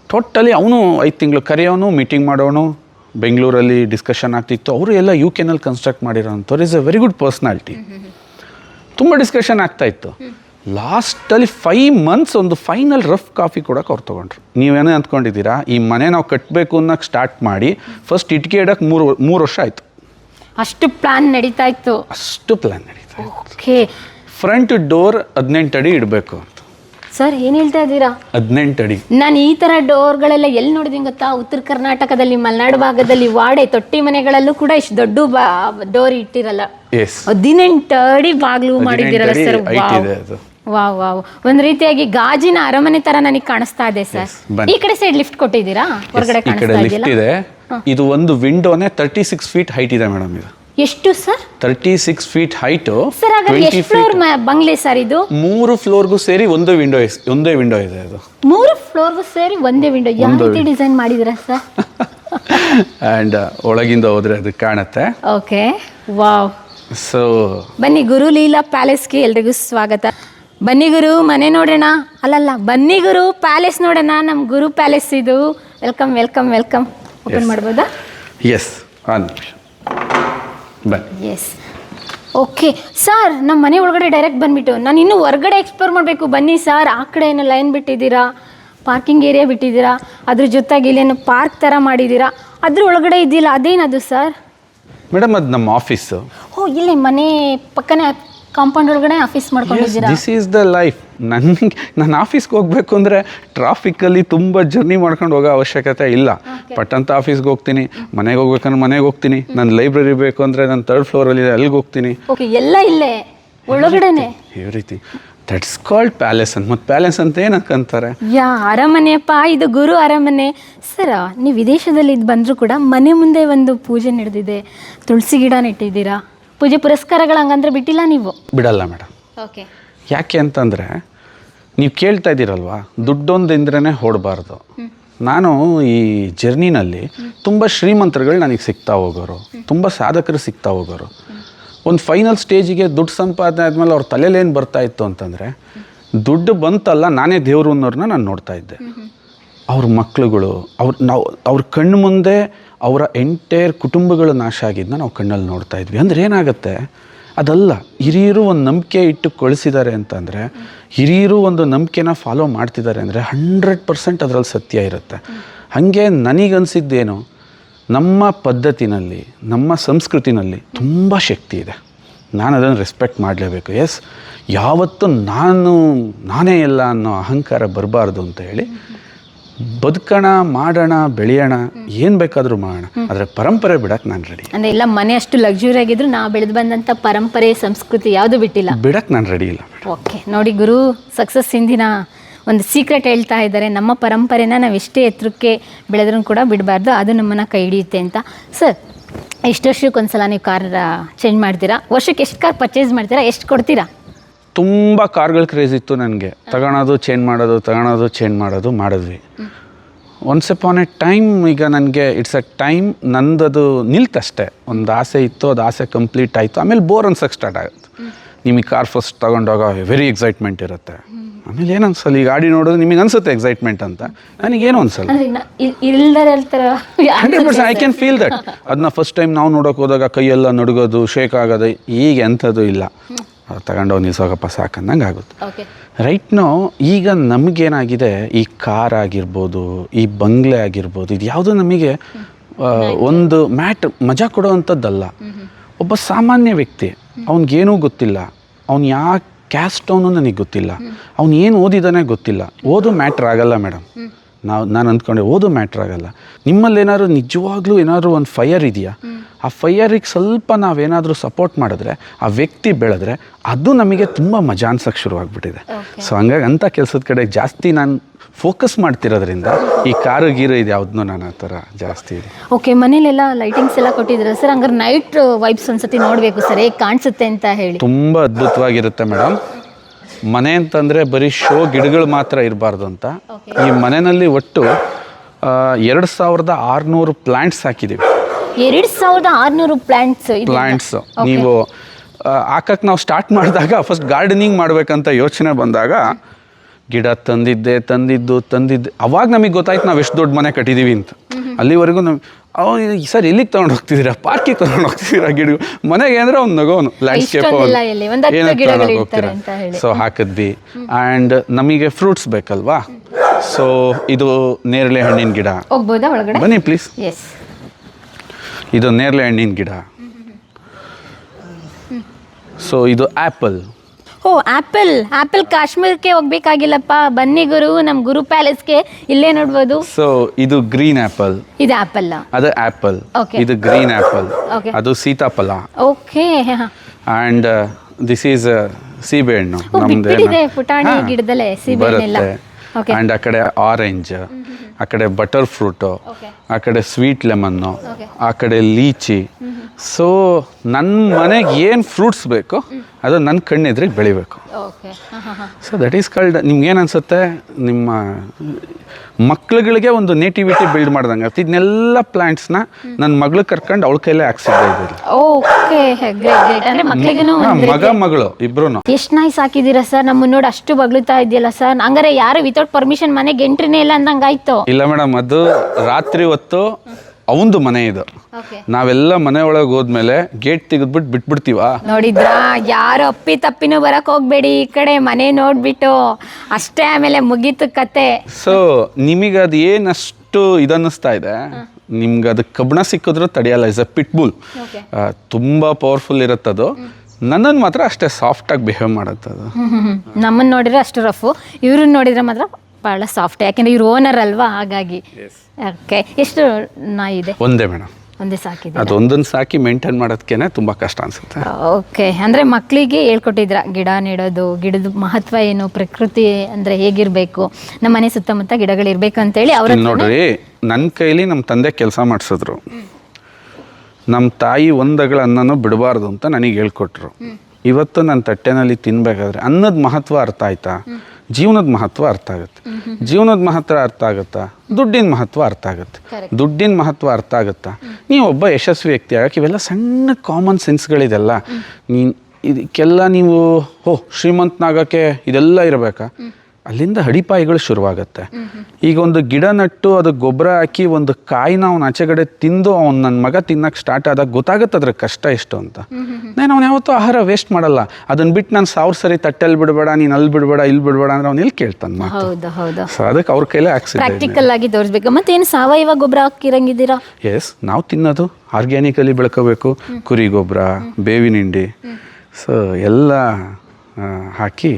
ಟೋಟಲಿ ಅವನು ಐದು ತಿಂಗಳು ಕರೆಯೋನು, ಮೀಟಿಂಗ್ ಮಾಡೋನು, ಬೆಂಗಳೂರಲ್ಲಿ ಡಿಸ್ಕಷನ್ ಆಗ್ತಿತ್ತು. ಅವರು ಎಲ್ಲ ಯು ಕೆನಲ್ಲಿ construct ಮಾಡಿರೋಂಥವ್ರು. Is a very good personality ತುಂಬ ಡಿಸ್ಕಷನ್ ಆಗ್ತಾ ಇತ್ತು. ಲಾಸ್ಟಲ್ಲಿ ಫೈವ್ ಮಂತ್ಸ್ ಒಂದು ಫೈನಲ್ ರಫ್ ಕಾಫಿ ಕೊಡೋಕೆ ಅವ್ರು ತೊಗೊಂಡ್ರು. ನೀವೇನೇ ಅಂದ್ಕೊಂಡಿದ್ದೀರಾ? ಈ ಮನೆ ನಾವು ಕಟ್ಟಬೇಕು ಅನ್ನೋಕ್ಕೆ ಸ್ಟಾರ್ಟ್ ಮಾಡಿ ಫಸ್ಟ್ ಇಟ್ಕೆ ಇಡೋಕೆ ಮೂರು ಮೂರು ವರ್ಷ ಆಯಿತು. ಅಷ್ಟು ಪ್ಲಾನ್ ನಡೀತಾ ಇತ್ತು. ಅಷ್ಟು ಪ್ಲಾನ್ ನಡೀತಾ ಓಕೆ ಫ್ರಂಟ್ ಡೋರ್ ಹದಿನೆಂಟು ಅಡಿ ಇಡಬೇಕು ಅಂತ. ಸರ್ ಏನು ಹೇಳ್ತಾ ಇದ್ದೀರಾ? ಹದಿನೆಂಟು ಅಡಿ. ನಾನು ಈ ಥರ ಡೋರ್ಗಳೆಲ್ಲ ಎಲ್ಲಿ ನೋಡಿದೀನಿ ಗೊತ್ತಾ? ಉತ್ತರ ಕರ್ನಾಟಕದಲ್ಲಿ ಮಲೆನಾಡು ಭಾಗದಲ್ಲಿ ವಾಡೆ ತೊಟ್ಟಿ ಮನೆಗಳಲ್ಲೂ ಕೂಡ ಇಷ್ಟು ದೊಡ್ಡ ಬಾ ಡೋರ್ ಇಟ್ಟಿರಲ್ಲ. ಎಸ್ ಹದಿನೆಂಟು ಅಡಿ ಬಾಗ್ಲು ಮಾಡಿದ್ದೀರಲ್ಲ ಸರ್ ಹೈಟ್ ಇದೆ ಅದು. Wow wow. ಒಂದ್ ರೀತಿಯಾಗಿ ಗಾಜಿನ ಅರಮನೆ ತರ ನನಗೆ ಕಾಣಿಸ್ತಾ ಇದೆ ಸರ್ ಬನ್ನಿ. ಈ ಕಡೆ ಸೈಡ್ ಲಿಫ್ಟ್ ಕೊಟ್ಟಿದ್ದೀರಾ? ಹೊರಗಡೆ ಈ ಕಡೆ ಕಾಣಿಸ್ತಾ ಲಿಫ್ಟ್ ಇದೆಯಲ್ಲ? ಇದೆ. ಇದು ಒಂದು ವಿಂಡೋನೇ ತರ್ಟಿ ಸಿಕ್ಸ್ ಫೀಟ್ ಹೈಟ್ ಇದೆ ಮೇಡಮ್ ಇದು. ಎಷ್ಟು sir thirty six feet height sir ಹಾಗಾದ್ರೆ ಟ್ವೆಂಟಿ ಎಷ್ಟು ಫ್ಲೋರ್ ಫೀಟ್ ಬಂಗ್ಲೆ ಸರ್ ಇದು? ಮೂರು ಫ್ಲೋರ್ಗೂ ಸೇರಿ ಒಂದು ವಿಂಡೋ ಒಂದೇ ವಿಂಡೋ ಇದೆ ಅದು. ಮೂರು ಫ್ಲೋರ್ಗೂ ಸೇರಿ ಒಂದೇ ವಿಂಡೋ ಯಾವ ರೀತಿ ಡಿಸೈನ್ ಮಾಡಿದಿರಾ ಸರ್ ಅಂಡ್ ಒಳಗಿಂದ ಹೋದ್ರೆ ಅದು ಕಾಣುತ್ತೆ. ಓಕೆ ವಾವ್ ಸೊ ಬನ್ನಿ ಗುರು ಲೀಲಾ ಪ್ಯಾಲೇಸ್ಗೆ ಎಲ್ರಿಗೂ ಸ್ವಾಗತ. ಬನ್ನಿ ಗುರು ಮನೆ ನೋಡೋಣ. ಅಲ್ಲಲ್ಲ ಬನ್ನಿ ಗುರು ಪ್ಯಾಲೇಸ್ ನೋಡೋಣ. ನಮ್ಮ ಗುರು ಪ್ಯಾಲೇಸ್ ಇದು. Welcome welcome welcome open. ಮಾಡ್ಬೋದಾ? ಎಸ್ ಬನ್ನಿ. ಎಸ್ ಓಕೆ ಸರ್ ನಮ್ಮ ಮನೆ ಒಳಗಡೆ ಡೈರೆಕ್ಟ್ ಬಂದ್ಬಿಟ್ಟು ನಾನು ಇನ್ನೂ ಹೊರಗಡೆ ಎಕ್ಸ್ಪ್ಲೋರ್ ಮಾಡಬೇಕು. ಬನ್ನಿ ಸರ್ ಆ ಕಡೆ ಏನೋ ಲೈನ್ ಬಿಟ್ಟಿದ್ದೀರಾ? ಪಾರ್ಕಿಂಗ್ ಏರಿಯಾ ಬಿಟ್ಟಿದ್ದೀರಾ? ಅದ್ರ ಜೊತೆಗೆ ಇಲ್ಲೇನು ಪಾರ್ಕ್ ಥರ ಮಾಡಿದ್ದೀರಾ? ಅದ್ರ ಒಳಗಡೆ ಇದೆಯಲ್ಲ ಅದೇನದು ಸರ್ ಮೇಡಮ್ ಅದು ನಮ್ಮ ಆಫೀಸು ಓ ಇಲ್ಲೇ ಮನೆ ಪಕ್ಕನೇ ಕಾಂಪೌಂಡ್ ಒಳಗಡೆ ಆಫೀಸ್ ಮಾಡ್ಕೊಂಡಿದ್ದೀರಾ? ದಿಸ್ ಈಸ್ ದ ಲೈಫ್ ನನಗೆ ನಾನು ಆಫೀಸ್ಗೆ ಹೋಗ್ಬೇಕು ಅಂದರೆ ಟ್ರಾಫಿಕ್ಕಲ್ಲಿ ತುಂಬ ಜರ್ನಿ ಮಾಡ್ಕೊಂಡು ಹೋಗೋ ಅವಶ್ಯಕತೆ ಇಲ್ಲ. ಪಟ್ ಅಂತ ಆಫೀಸ್ಗೆ ಹೋಗ್ತೀನಿ ಮನೆಗೆ ಹೋಗ್ಬೇಕಂದ್ರೆ ಮನೆಗೆ ಹೋಗ್ತೀನಿ ನನ್ನ ಲೈಬ್ರರಿ ಬೇಕು ಅಂದರೆ ನಾನು ತರ್ಡ್ ಫ್ಲೋರಲ್ಲಿ ಅಲ್ಲಿಗೆ ಹೋಗ್ತೀನಿ. ಓಕೆ ಎಲ್ಲ ಇಲ್ಲೇ ಒಳಗಡೆನೆ. ಈ ರೀತಿ ದಟ್ಸ್ ಕಾಲ್ಡ್ ಪ್ಯಾಲೇಸ್ ಅಂತ ಮತ್ತು ಪ್ಯಾಲೇಸ್ ಅಂತ ಏನಕ್ಕಂತಾರೆ ಯಾ ಅರಮನೆಯಪ್ಪ ಇದು ಗುರು ಅರಮನೆ. ಸರ ನೀವು ವಿದೇಶದಲ್ಲಿ ಇದು ಬಂದರೂ ಕೂಡ ಮನೆ ಮುಂದೆ ಒಂದು ಪೂಜೆ ನಡೆದಿದೆ. ತುಳಸಿ ಗಿಡ ನೆಟ್ಟಿದ್ದೀರಾ? ಪೂಜೆ ಪುರಸ್ಕಾರಗಳು ಹಂಗಂದ್ರೆ ಬಿಟ್ಟಿಲ್ಲ ನೀವು? ಬಿಡಲ್ಲ ಮೇಡಮ್ ಓಕೆ. ಯಾಕೆ ಅಂತಂದರೆ ನೀವು ಕೇಳ್ತಾ ಇದ್ದೀರಲ್ವಾ ದುಡ್ಡೊಂದಿಂದ್ರೇ ಹೊಡಬಾರ್ದು ನಾನು ಈ ಜರ್ನಿನಲ್ಲಿ ತುಂಬ ಶ್ರೀಮಂತರುಗಳು ನನಗೆ ಸಿಗ್ತಾ ಹೋಗೋರು ತುಂಬ ಸಾಧಕರು ಸಿಗ್ತಾ ಹೋಗೋರು. ಒಂದು ಫೈನಲ್ ಸ್ಟೇಜಿಗೆ ದುಡ್ಡು ಸಂಪಾದನೆ ಆದಮೇಲೆ ಅವ್ರ ಏನು ಬರ್ತಾ ಇತ್ತು ಅಂತಂದರೆ ದುಡ್ಡು ಬಂತಲ್ಲ ನಾನೇ ದೇವರು ಅನ್ನೋರನ್ನ ನಾನು ನೋಡ್ತಾ ಇದ್ದೆ. ಅವ್ರ ಮಕ್ಕಳುಗಳು ಅವ್ರ ನಾವು ಅವ್ರ ಕಣ್ಣು ಮುಂದೆ ಅವರ ಎಂಟೈರ್ ಕುಟುಂಬಗಳು ನಾಶ ಆಗಿದ್ದನ್ನ ನಾವು ಕಣ್ಣಲ್ಲಿ ನೋಡ್ತಾ ಇದ್ವಿ. ಅಂದರೆ ಏನಾಗುತ್ತೆ? ಅದಲ್ಲ, ಹಿರಿಯರು ಒಂದು ನಂಬಿಕೆ ಇಟ್ಟು ಕಳಿಸಿದ್ದಾರೆ ಅಂತಂದರೆ, ಹಿರಿಯರು ಒಂದು ನಂಬಿಕೆನ ಫಾಲೋ ಮಾಡ್ತಿದ್ದಾರೆ ಅಂದರೆ ಹಂಡ್ರೆಡ್ ಪರ್ಸೆಂಟ್ ಅದರಲ್ಲಿ ಸತ್ಯ ಇರುತ್ತೆ. ಹಾಗೆ ನನಗನ್ಸಿದ್ದೇನು, ನಮ್ಮ ಪದ್ಧತಿನಲ್ಲಿ, ನಮ್ಮ ಸಂಸ್ಕೃತಿನಲ್ಲಿ ತುಂಬ ಶಕ್ತಿ ಇದೆ. ನಾನು ಅದನ್ನು ರೆಸ್ಪೆಕ್ಟ್ ಮಾಡಲೇಬೇಕು. ಎಸ್ ಯಾವತ್ತೂ ನಾನು, ನಾನೇ ಇಲ್ಲ ಅನ್ನೋ ಅಹಂಕಾರ ಬರಬಾರ್ದು ಅಂತ ಹೇಳಿ ಬದುಕೋಣ ಮಾಡೋಣ ಬೆಳೆಯೋಣ ಏನು ಬೇಕಾದರೂ ಮಾಡೋಣ. ಆದರೆ ಪರಂಪರೆ ಬಿಡಕ್ಕೆ ನಾನು ರೆಡಿ ಅಂದ್ರೆ ಎಲ್ಲ ಮನೆ ಅಷ್ಟು ಲಕ್ಸುರಿ ಆಗಿದ್ರು ನಾವು ಬೆಳೆದು ಬಂದಂಥ ಪರಂಪರೆ ಸಂಸ್ಕೃತಿ ಯಾವುದು ಬಿಟ್ಟಿಲ್ಲ. ಬಿಡಕ್ಕೆ ನಾನು ರೆಡಿ ಇಲ್ಲ. ಓಕೆ ನೋಡಿ ಗುರು ಸಕ್ಸಸ್ ಹಿಂದಿನ ಒಂದು ಸೀಕ್ರೆಟ್ ಹೇಳ್ತಾ ಇದ್ದಾರೆ. ನಮ್ಮ ಪರಂಪರೆನ ನಾವು ಎಷ್ಟೇ ಎತ್ತರಕ್ಕೆ ಬೆಳೆದ್ರೂ ಕೂಡ ಬಿಡಬಾರ್ದು. ಅದು ನಮ್ಮನ್ನು ಕೈ ಹಿಡಿಯುತ್ತೆ ಅಂತ. ಸರ್ ಎಷ್ಟು ವರ್ಷಕ್ಕೊಂದ್ಸಲ ನೀವು ಕಾರ್ ಚೇಂಜ್ ಮಾಡ್ತೀರಾ? ವರ್ಷಕ್ಕೆ ಎಷ್ಟು ಕಾರ್ ಪರ್ಚೇಸ್ ಮಾಡ್ತೀರಾ? ಎಷ್ಟು ಕೊಡ್ತೀರಾ? ತುಂಬ ಕಾರ್ಗಳು ಕ್ರೇಜ್ ಇತ್ತು ನನಗೆ. ತಗೊಳೋದು ಚೇಂಜ್ ಮಾಡೋದು ತಗೊಳೋದು ಚೇಂಜ್ ಮಾಡೋದು ಮಾಡಿದ್ವಿ. ಒನ್ಸ್ ಅಪಾನ್ ಎ ಟೈಮ್ ಈಗ ನನಗೆ ಇಟ್ಸ್ ಅ ಟೈಮ್ ನಂದದು ನಿಲ್ತಷ್ಟೇ. ಒಂದು ಆಸೆ ಇತ್ತು ಅದು ಆಸೆ ಕಂಪ್ಲೀಟ್ ಆಯಿತು. ಆಮೇಲೆ ಬೋರ್ ಅನ್ಸಕ್ಕೆ ಸ್ಟಾರ್ಟ್ ಆಗುತ್ತೆ. ನಿಮಗೆ ಕಾರ್ ಫಸ್ಟ್ ತಗೊಂಡಾಗ ವೆರಿ ಎಕ್ಸೈಟ್ಮೆಂಟ್ ಇರುತ್ತೆ. ಆಮೇಲೆ ಏನು ಅನ್ಸಲ್ಲ? ಈ ಗಾಡಿ ನೋಡೋದು ನಿಮಗೆ ಅನ್ಸುತ್ತೆ ಎಕ್ಸೈಟ್ಮೆಂಟ್ ಅಂತ. ನನಗೇನು ಅನ್ಸಲ್ಲ. Hundred percent I can feel that ಅದನ್ನ ಫಸ್ಟ್ ಟೈಮ್ ನಾವು ನೋಡೋಕೆ ಹೋದಾಗ ಕೈಯೆಲ್ಲ ನಡುಗೋದು ಶೇಕ್ ಆಗೋದು ಈಗ ಎಂಥದ್ದು ಇಲ್ಲ. ತಗೊಂಡೋಗಿ ನಿಲ್ಸೋಗಪ್ಪ ಸಾಕಂದಂಗೆ ಆಗುತ್ತೆ. ರೈಟ್ ನೋ ಈಗ ನಮಗೇನಾಗಿದೆ ಈ ಕಾರ್ ಆಗಿರ್ಬೋದು ಈ ಬಂಗ್ಲೆ ಆಗಿರ್ಬೋದು ಇದು ಯಾವುದು ನಮಗೆ ಒಂದು ಮ್ಯಾಟ್ ಮಜಾ ಕೊಡೋವಂಥದ್ದಲ್ಲ. ಒಬ್ಬ ಸಾಮಾನ್ಯ ವ್ಯಕ್ತಿ ಅವ್ನಿಗೇನೂ ಗೊತ್ತಿಲ್ಲ. ಅವ್ನು ಯಾ ಕ್ಯಾಸ್ಟ್ ಅವನು ನನಗೆ ಗೊತ್ತಿಲ್ಲ. ಅವ್ನು ಏನು ಓದಿದಾನೆ ಗೊತ್ತಿಲ್ಲ. ಓದು ಮ್ಯಾಟ್ರ್ ಆಗಲ್ಲ ಮೇಡಮ್. ನಾವು ನಾನು ಅಂದ್ಕೊಂಡೆ ಓದು ಮ್ಯಾಟ್ರ್ ಆಗಲ್ಲ. ನಿಮ್ಮಲ್ಲಿ ಏನಾದರೂ ನಿಜವಾಗ್ಲೂ ಏನಾದರೂ ಒಂದು ಫೈಯರ್ ಇದೆಯಾ? ಆ ಫೈಯರಿಗೆ ಸ್ವಲ್ಪ ನಾವೇನಾದರೂ ಸಪೋರ್ಟ್ ಮಾಡಿದ್ರೆ ಆ ವ್ಯಕ್ತಿ ಬೆಳೆದ್ರೆ ಅದು ನಮಗೆ ತುಂಬ ಮಜಾ ಅನ್ಸಕ್ಕೆ ಶುರುವಾಗ್ಬಿಟ್ಟಿದೆ. ಸೊ ಹಂಗಾಗಿ ಅಂಥ ಕೆಲಸದ ಕಡೆ ಜಾಸ್ತಿ ನಾನು ಫೋಕಸ್ ಮಾಡ್ತಿರೋದ್ರಿಂದ ಈ ಕಾರು ಗೀರು ಇದೆ ಯಾವ್ದನ್ನೂ ನಾನು ಆ ಥರ ಜಾಸ್ತಿ ಇದೆ ಓಕೆ ಮನೇಲೆಲ್ಲ ಲೈಟಿಂಗ್ಸ್ ಎಲ್ಲ ಕೊಟ್ಟಿದ್ದೀರಾ? ಸರ್ ಹಂಗಾರೆ ನೈಟ್ ವೈಬ್ಸ್ ಒಂದ್ಸತಿ ನೋಡಬೇಕು ಸರ್ ಹೇಗೆ ಕಾಣಿಸುತ್ತೆ ಅಂತ ಹೇಳಿ. ತುಂಬ ಅದ್ಭುತವಾಗಿರುತ್ತೆ ಮೇಡಮ್ ಮನೆ ಅಂತಂದರೆ ಬರೀ ಶೋ ಗಿಡಗಳು ಮಾತ್ರ ಇರಬಾರ್ದು ಅಂತ. ಈ ಮನೆಯಲ್ಲಿ ಒಟ್ಟು ಎರಡು ಸಾವಿರದ ಆರುನೂರು ಪ್ಲ್ಯಾಂಟ್ಸ್ ಹಾಕಿದ್ದೀವಿ ಎರಡು ಸಾವಿರದ ಆರುನೂರು ಪ್ಲ್ಯಾಂಟ್ಸ್ ಪ್ಲ್ಯಾಂಟ್ಸ್ ನೀವು ಹಾಕಕ್ಕೆ ನಾವು ಸ್ಟಾರ್ಟ್ ಮಾಡಿದಾಗ ಫಸ್ಟ್ ಗಾರ್ಡನಿಂಗ್ ಮಾಡಬೇಕಂತ ಯೋಚನೆ ಬಂದಾಗ ಗಿಡ ತಂದಿದ್ದೆ ತಂದಿದ್ದು ತಂದಿದ್ದು. ಅವಾಗ ನಮಗೆ ಗೊತ್ತಾಯ್ತು ನಾವು ಎಷ್ಟು ದೊಡ್ಡ ಮನೆ ಕಟ್ಟಿದ್ದೀವಿ ಅಂತ. ಅಲ್ಲಿವರೆಗೂ ನಾವು ಅವ್ನು ಸರ್ ಎಲ್ಲಿಗೆ ತಗೊಂಡು ಹೋಗ್ತಿದ್ದೀರಾ? ಪಾರ್ಕಿಗೆ ತಗೊಂಡು ಹೋಗ್ತಿದ್ದೀರಾ ಗಿಡ ಮನೆಗೆ ಅಂದ್ರೆ ಅವ್ನು ನಗೋನು ಲ್ಯಾಂಡ್ಸ್ಕೇಪ್ ಹೋಗ್ತೀರಾ. ಸೊ ಹಾಕಿದ್ವಿ. ಆ್ಯಂಡ್ ನಮಗೆ ಫ್ರೂಟ್ಸ್ ಬೇಕಲ್ವಾ? ಸೊ ಇದು ನೇರಳೆ ಹಣ್ಣಿನ ಗಿಡ. ಬನ್ನಿ ಪ್ಲೀಸ್ ಇದು ನೇರಳೆ ಹಣ್ಣಿನ ಗಿಡ. ಸೊ ಇದು ಆ್ಯಪಲ್ ಓ ಆಪಲ್. ಆಪಲ್ ಕಾಶ್ಮೀರಕ್ಕೆ ಹೋಗ್ಬೇಕಾಗಿಲ್ಲಪ್ಪ. ಬನ್ನಿ ಗುರು ನಮ್ ಗುರು ಪ್ಯಾಲೇಸ್ಗೆ ಇಲ್ಲೇ ನೋಡ್ಬೋದು. ಸೊ ಇದು ಗ್ರೀನ್ ಆಪಲ್. ಇದು ಆಪಲ್. ಅದು ಆಪಲ್. Okay. ಇದು ಗ್ರೀನ್ ಆಪಲ್. Okay. ಅದು ಸೀತಾಫಲ. ಓಕೆ ಅಂಡ್ ದಿಸ್ ಈಸ್ ಸೀಬೆಹಣ್ಣು ಬಿಟ್ಬಿಟ್ಟಿದೆ ಪುಟಾಣಿ ಗಿಡದಲ್ಲೇ ಸೀಬೆಹಣ್ಣೆಲ್ಲ. ಓಕೆ ಅಂಡ್ ಆ ಕಡೆ ಆರೆಂಜ್ ಆ ಕಡೆ ಬಟರ್ ಫ್ರೂಟು. ಆ ಕಡೆ ಸ್ವೀಟ್ ಲೆಮನ್ನು. ಆ ಕಡೆ ಲೀಚಿ ಸೊ ನನ್ನ ಮನೆಗೆ ಏನು ಫ್ರೂಟ್ಸ್ ಬೇಕು ಅದು ನನ್ನ ಕಣ್ಣೆದ್ರಿಗೆ ಬೆಳಿಬೇಕು ಸೊ ದಟ್ ಈಸ್ ಕಾಲ್ಡ್ ನಿಮ್ಗೇನು ಏನು ಅನ್ಸುತ್ತೆ ನಿಮ್ಮ ಮಕ್ಳುಗಳಿಗೆ ಒಂದು ನೇಟಿವಿಟಿ ಬಿಲ್ಡ್ ಮಾಡ್ದಂಗೆ ಆಗ್ತದೆ ಇದನ್ನೆಲ್ಲ ಪ್ಲಾಂಟ್ಸ್ನ ನನ್ನ ಮಗಳು ಕರ್ಕೊಂಡು ಅವಳ ಕೈಲೇ ಹಾಕ್ಸಿದ್ದೆ ಇದ್ರಲ್ಲಿ ಓಕೆ ಅಂದ್ರೆ ಹಾ, ಮಗ ಮಗಳು ಇಬ್ರು ಎಷ್ಟು ನಾಯಿ ಹಾಕಿದಿರ ಸರ್? ನಮ್ಮನ್ನ ನೋಡಿ ಅಷ್ಟು ಬಗ್ಲುತ್ತಾ ಇದೆಯಲ್ಲ ಸರ್. ಹಂಗಾರೆ ಯಾರು ವಿತೌಟ್ ಪರ್ಮಿಷನ್ ಮನೆಗೆ ಎಂಟ್ರಿನೇ ಇಲ್ಲ ಅಂದಂಗಾಯ್ತು. ಇಲ್ಲ ಮೇಡಮ್ ಅದು ರಾತ್ರಿ ಹೊತ್ತು ಅವಂದು ಮನೆ ಇದು. ನಾವೆಲ್ಲ ಮನೆ ಒಳಗೆ ಹೋದ್ಮೇಲೆ ಗೇಟ್ ತೆಗೆದ್ಬಿಟ್ಟು ಬಿಟ್ಬಿಡ್ತೀವ? ನೋಡಿದ್ರ? ಯಾರು ಅಪ್ಪಿ ತಪ್ಪಿನೂ ಬರಕ್ ಹೋಗ್ಬೇಡಿ. ಈ ಕಡೆ ಮನೆ ನೋಡ್ಬಿಟ್ಟು ಅಷ್ಟೇ ಆಮೇಲೆ ಮುಗೀತು ಕತೆ. ಸೊ ನಿಮಗೆ ಅದು ಏನಷ್ಟು ಇದನ್ನಿಸ್ತಾ ಇದೆ? ನಿಮ್ಗೆ ಅದು ಕಬ್ಬಣ ಸಿಕ್ಕಿದ್ರು ತಡೆಯಲ್ಲ ಇಸ್ ಅ ಪಿಟ್ಬುಲ್ ಬುಲ್ ತುಂಬ ಪವರ್ಫುಲ್ ಇರುತ್ತದು. ನನ್ನನ್ನು ಮಾತ್ರ ಅಷ್ಟೇ ಸಾಫ್ಟಾಗಿ ಬಿಹೇವ್ ಮಾಡುತ್ತೆ ನಮ್ಮನ್ನು ನಮ್ಮನ್ನ ನೋಡಿದ್ರೆ ಅಷ್ಟು ರಫು ಇವ್ರನ್ನ ನೋಡಿದ್ರೆ ಮಾತ್ರ ಬಹಳ ಸಾಫ್ಟ್ ಯಾಕೆಂದ್ರೆ ಇವ್ರು ಓನರ್ ಅಲ್ವಾ ಹಾಗಾಗಿ. ಓಕೆ ಎಷ್ಟು ನಾಯಿ ಇದೆ? ಒಂದೇ ಮೇಡಮ್ ಒಂದೇ ಸಾಕಿದೆ. ಅದೊಂದನ್ನು ಸಾಕಿ ಮೇಂಟೈನ್ ಮಾಡೋದಕ್ಕೇನೆ ತುಂಬ ಕಷ್ಟ ಅನಿಸುತ್ತೆ. ಓಕೆ ಅಂದ್ರೆ ಮಕ್ಕಳಿಗೆ ಹೇಳ್ಕೊಟ್ಟಿದ್ರ ಗಿಡ ನೆಡೋದು ಗಿಡದ ಮಹತ್ವ ಏನು ಪ್ರಕೃತಿ ಅಂದ್ರೆ ಹೇಗಿರ್ಬೇಕು ನಮ್ಮ ಮನೆ ಸುತ್ತಮುತ್ತ ಗಿಡಗಳಿರ್ಬೇಕು ಅಂತೇಳಿ ಅವ್ರ ನೋಡ್ರಿ ನನ್ನ ಕೈಲಿ ನಮ್ಮ ತಂದೆ ಕೆಲಸ ಮಾಡಿಸಿದ್ರು. ನಮ್ಮ ತಾಯಿ ಒಂದಗಳ ಅನ್ನನೂ ಬಿಡಬಾರ್ದು ಅಂತ ನನಗೆ ಹೇಳ್ಕೊಟ್ರು. ಇವತ್ತು ನನ್ನ ತಟ್ಟೆನಲ್ಲಿ ತಿನ್ಬೇಕಾದ್ರೆ ಅನ್ನದ ಮಹತ್ವ ಅರ್ಥ ಆಯ್ತಾ? ಜೀವನದ ಮಹತ್ವ ಅರ್ಥ ಆಗುತ್ತೆ. ಜೀವನದ ಮಹತ್ವ ಅರ್ಥ ಆಗುತ್ತಾ? ದುಡ್ಡಿನ ಮಹತ್ವ ಅರ್ಥ ಆಗುತ್ತೆ. ದುಡ್ಡಿನ ಮಹತ್ವ ಅರ್ಥ ಆಗುತ್ತಾ? ನೀವು ಒಬ್ಬ ಯಶಸ್ವಿ ವ್ಯಕ್ತಿ ಆಗಕ್ಕೆ ಇವೆಲ್ಲ ಸಣ್ಣ ಕಾಮನ್ ಸೆನ್ಸ್ಗಳಿದೆಲ್ಲ ನೀನು ಇದಕ್ಕೆಲ್ಲ ನೀವು ಓ ಶ್ರೀಮಂತನಾಗಕ್ಕೆ ಇದೆಲ್ಲ ಇರಬೇಕಾ? ಅಲ್ಲಿಂದ ಹಡಿಪಾಯಿಗಳು ಶುರುವಾಗುತ್ತೆ. ಈಗ ಒಂದು ಗಿಡ ನಟ್ಟು ಅದು ಗೊಬ್ಬರ ಹಾಕಿ ಒಂದು ಕಾಯಿನ ಅವ್ನ ಆಚೆಗಡೆ ತಿಂದು ಅವ್ನು ನನ್ನ ಮಗ ತಿನ್ನಕ್ಕೆ ಸ್ಟಾರ್ಟ್ ಆದಾಗ ಗೊತ್ತಾಗುತ್ತೆ ಅದ್ರ ಕಷ್ಟ ಎಷ್ಟು ಅಂತ. ನಾನು ಅವ್ನು ಯಾವತ್ತೂ ಆಹಾರ ವೇಸ್ಟ್ ಮಾಡಲ್ಲ. ಅದನ್ನ ಬಿಟ್ಟು ನಾನು ಸಾವಿರ ಸರಿ ತಟ್ಟೆಲ್ಲಿ ಬಿಡಬೇಡ ನೀನು ಅಲ್ಲಿ ಬಿಡಬೇಡ ಇಲ್ಲಿ ಬಿಡಬೇಡ ಅಂದ್ರೆ ಅವ್ನು ಎಲ್ಲಿ ಕೇಳ್ತಾನೆ ಮಾತು? ಸೊ ಅದಕ್ಕೆ ಅವ್ರ ಕೈಲೇ ಹಾಕ್ಸಿದ್ದೆ ಪ್ರಾಕ್ಟಿಕಲ್ ಆಗಿ ತೋರಿಸ್ಬೇಕು. ಮತ್ತೇನು ಸಾವಯವ ಗೊಬ್ಬರ ಹಾಕಿರಂಗಿದ್ದೀರಾ ಎಸ್ ನಾವು ತಿನ್ನೋದು. ಆರ್ಗ್ಯಾನಿಕಲಿ ಬೆಳ್ಕೋಬೇಕು. ಕುರಿ ಗೊಬ್ಬರ ಬೇವಿನಿಂಡಿ ಸೊ ಎಲ್ಲ ಹಾಕಿ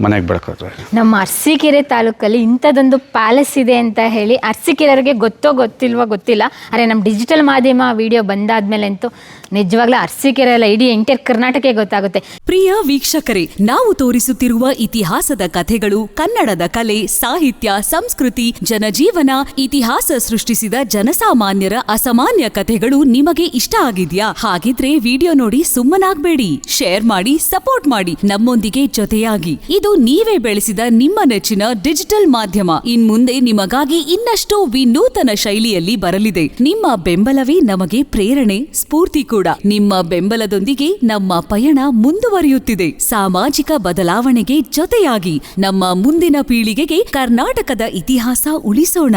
ಮನೆಗೆ ಬೆಳ್ಕೋತಾರೆ ನಮ್ಮ ಅರಸೀಕೆರೆ ತಾಲೂಕಲ್ಲಿ ಇಂಥದ್ದೊಂದು ಪ್ಯಾಲೇಸ್ ಇದೆ ಅಂತ ಹೇಳಿ ಅರಸೀಕೆರೆಯವರಿಗೆ ಗೊತ್ತೋ ಗೊತ್ತಿಲ್ವೋ ಗೊತ್ತಿಲ್ಲ. ಅರೆ ನಮ್ಮ ಡಿಜಿಟಲ್ ಮಾಧ್ಯಮ ವಿಡಿಯೋ ಬಂದಾದ್ಮೇಲೆ ಅಂತೂ ನಿಜವಾಗ್ಲೂ ಅರಸೀಕೆರೆ ಎಲ್ಲ ಇಡೀ ಎಂಟರ್ ಕರ್ನಾಟಕ ಗೊತ್ತಾಗುತ್ತೆ. ಪ್ರಿಯ ವೀಕ್ಷಕರೇ ನಾವು ತೋರಿಸುತ್ತಿರುವ ಇತಿಹಾಸದ ಕಥೆಗಳು ಕನ್ನಡದ ಕಲೆ ಸಾಹಿತ್ಯ ಸಂಸ್ಕೃತಿ ಜನಜೀವನ ಇತಿಹಾಸ ಸೃಷ್ಟಿಸಿದ ಜನಸಾಮಾನ್ಯರ ಅಸಾಮಾನ್ಯ ಕಥೆಗಳು ನಿಮಗೆ ಇಷ್ಟ ಆಗಿದ್ಯಾ? ಹಾಗಿದ್ರೆ ವಿಡಿಯೋ ನೋಡಿ ಸುಮ್ಮನಾಗ್ಬೇಡಿ. ಶೇರ್ ಮಾಡಿ ಸಪೋರ್ಟ್ ಮಾಡಿ. ನಮ್ಮೊಂದಿಗೆ ಜೊತೆಯಾಗಿ. ಇದು ನೀವೇ ಬೆಳೆಸಿದ ನಿಮ್ಮ ನೆಚ್ಚಿನ ಡಿಜಿಟಲ್ ಮಾಧ್ಯಮ. ಇನ್ ಮುಂದೆ ನಿಮಗಾಗಿ ಇನ್ನಷ್ಟು ವಿನೂತನ ಶೈಲಿಯಲ್ಲಿ ಬರಲಿದೆ. ನಿಮ್ಮ ಬೆಂಬಲವೇ ನಮಗೆ ಪ್ರೇರಣೆ, ಸ್ಫೂರ್ತಿ ಕೂಡ. ನಿಮ್ಮ ಬೆಂಬಲದೊಂದಿಗೆ ನಮ್ಮ ಪಯಣ ಮುಂದುವರಿಯುತ್ತಿದೆ. ಸಾಮಾಜಿಕ ಬದಲಾವಣೆಗೆ ಜೊತೆಯಾಗಿ ನಮ್ಮ ಮುಂದಿನ ಪೀಳಿಗೆಗೆ ಕರ್ನಾಟಕದ ಇತಿಹಾಸ ಉಳಿಸೋಣ.